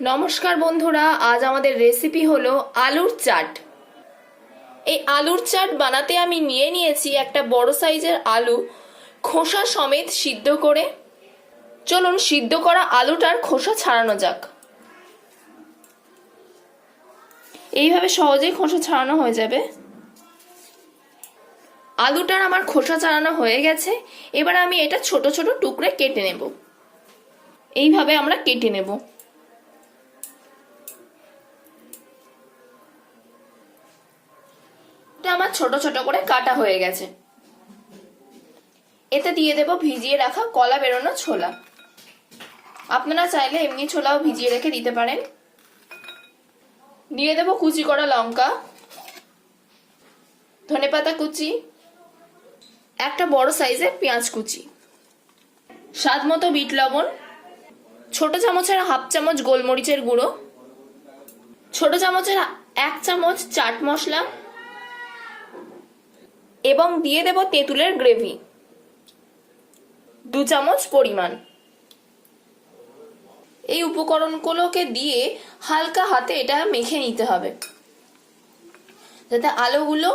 নমস্কার বন্ধুরা, আজ আমাদের রেসিপি হলো আলুর চাট। এই আলুর চাট বানাতে আমি নিয়ে নিয়েছি একটা বড় সাইজের আলু, খোসা সমেত সিদ্ধ করে। চলুন, সিদ্ধ করা আলুটার খোসা ছাড়ানো যাক। এইভাবে সহজেই খোসা ছাড়ানো হয়ে যাবে। আলুটার আমার খোসা ছাড়ানো হয়ে গেছে। এবার আমি এটা ছোট ছোট টুকরে কেটে নেব। এইভাবে আমরা কেটে নেব। এটা আমার ছোট ছোট করে কাটা হয়ে গেছে। এতে দিয়ে দেব ভিজিয়ে রাখা কলা বেরোনো ছোলা। আপনারা চাইলে এমনি ছোলাও ভিজিয়ে রেখে দিতে পারেন। দিয়ে দেব কুচি করা লঙ্কা, ধনেপাতা কুচি, একটা বড় সাইজের পেঁয়াজ কুচি, স্বাদ মতো বিট লবণ, ছোট চামচের হাফ চামচ গোলমরিচের গুঁড়ো, ছোট চামচের এক চামচ চাট মশলা এবং দিয়ে দেব তেঁতুলের গ্রেভি। দু চামচ পরিমাণ। এই উপকরণগুলোকে দিয়ে হালকা হাতে এটা মেখে নিতে হবে। যাতে আলুগুলো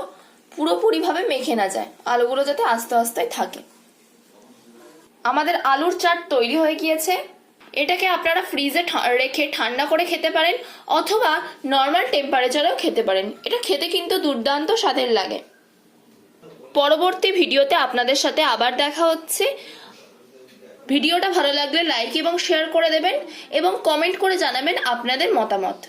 পুরোপুরিভাবে মেখে না যায়। আলুগুলো যাতে আস্তে আস্তে থাকে। আমাদের আলুর চাট তৈরি হয়ে গিয়েছে। এটাকে আপনারা ফ্রিজে রেখে ঠান্ডা করে খেতে পারেন অথবা নর্মাল টেম্পারেচারেও খেতে পারেন। এটা খেতে কিন্তু দুর্দান্ত স্বাদের লাগে। পরবর্তী ভিডিওতে আপনাদের সাথে আবার দেখা হচ্ছে। ভিডিওটা ভালো লাগলে লাইক এবং শেয়ার করে দেবেন এবং কমেন্ট করে জানাবেন আপনাদের মতামত।